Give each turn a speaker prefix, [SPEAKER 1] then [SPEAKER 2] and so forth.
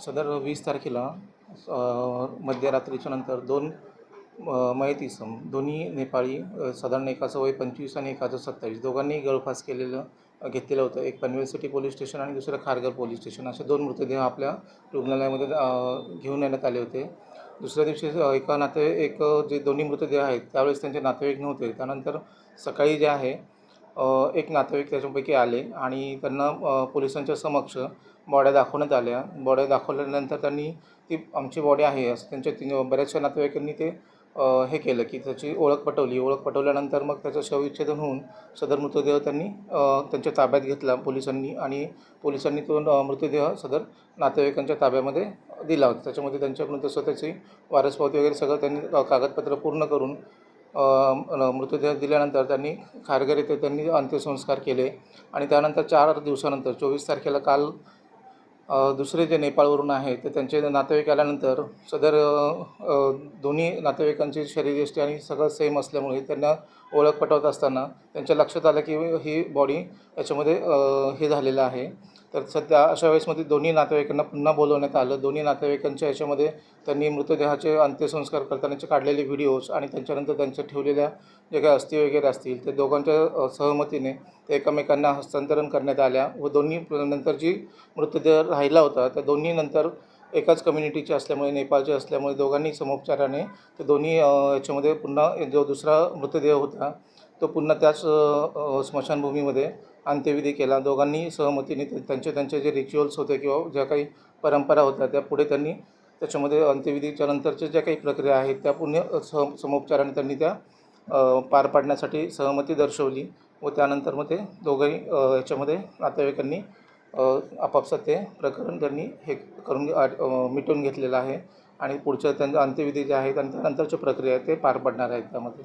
[SPEAKER 1] सदर वीस तारखेला मध्यरात्रीच्या नंतर दोन अ, मयत इसम दोन्ही नेपाळी साधारण एकाचं वय पंचवीस आणि एकाचं सत्तावीस दोघांनी गळफास केलेलं घेतलेलं होतं. एक पनवेल सिटी पोलीस स्टेशन आणि दुसरं खारघर पोलीस स्टेशन. असे दोन मृतदेह आपल्या रुग्णालयामध्ये घेऊन येण्यात आले होते. दुसऱ्या दिवशी एका नाते एक जे दोन्ही मृतदेह आहेत त्यावेळेस त्यांचे नातेवाईक नव्हते. त्यानंतर सकाळी जे आहे एक नातेवाईक त्याच्यापैकी आले आणि त्यांना पोलिसांच्या समक्ष बॉड्या दाखवण्यात आल्या. बॉड्या दाखवल्यानंतर त्यांनी ती आमची बॉडी आहे असं त्यांच्या तीन बऱ्याचशा नातेवाईकांनी ते हे केलं की त्याची ओळख पटवली. ओळख पटवल्यानंतर मग त्याचं शवविच्छेदन होऊन सदर मृतदेह त्यांनी त्यांच्या ताब्यात घेतला पोलिसांनी आणि पोलिसांनी तो मृतदेह सदर नातेवाईकांच्या ताब्यामध्ये दिला होता. त्याच्यामध्ये त्यांच्याकडून तसं त्याची वारसपावती वगैरे सगळं त्यांनी कागदपत्र पूर्ण करून मृतदेह दिल्यानंतर त्यांनी खारघर येथे त्यांनी अंत्यसंस्कार केले. आणि त्यानंतर चार दिवसानंतर चोवीस तारखेला काल दुसरे जे नेपाळवरून आहे ते त्यांचे नातेवाईक आल्यानंतर सदर दोन्ही नातेवाईकांची शरीरयष्टी आणि सगळं सेम असल्यामुळे त्यांना ओळख पटवत असताना त्यांच्या लक्षात आलं की ही बॉडी याच्यामध्ये हे झालेलं आहे. तर सध्या अशा वेळेसमध्ये दोन्ही नातेवाईकांना पुन्हा बोलवण्यात आलं. दोन्ही नातेवाईकांच्या याच्यामध्ये त्यांनी मृतदेहाचे अंत्यसंस्कार करतानाचे काढलेले व्हिडिओज आणि त्यांच्यानंतर त्यांच्या ठेवलेल्या जे काही अस्थी वगैरे असतील ते दोघांच्या सहमतीने ते एकमेकांना हस्तांतरण करण्यात आल्या व दोन्ही नंतर जी मृतदेह राहिला होता त्या दोन्ही नंतर एकाच कम्युनिटीचे असल्यामुळे नेपाळचे असल्यामुळे दोघांनी समोपचाराने ते दोन्ही याच्यामध्ये पुन्हा जो दुसरा मृतदेह होता तो पुन्हा त्याच स्मशानभूमीमध्ये अंत्यविधी केला. दोघांनी सहमतीने त्यांचे त्यांचे जे रिच्युअल्स होते किंवा ज्या काही परंपरा होत्या त्या पुढे त्यांनी त्याच्यामध्ये अंत्यविधीच्या नंतरच्या ज्या काही प्रक्रिया आहेत त्या पुण्य सम समोपचाराने त्यांनी त्या पार पाडण्यासाठी सहमती दर्शवली व त्यानंतर मग ते दोघंही याच्यामध्ये नातेवाईकांनी आपापसात ते प्रकरण त्यांनी हे करून मिटवून घेतलेलं आहे आणि पुढच्या त्यांच्या अंत्यविधी जे आहेत आणि त्यानंतरच्या प्रक्रिया आहेत ते पार पाडणार आहेत त्यामध्ये.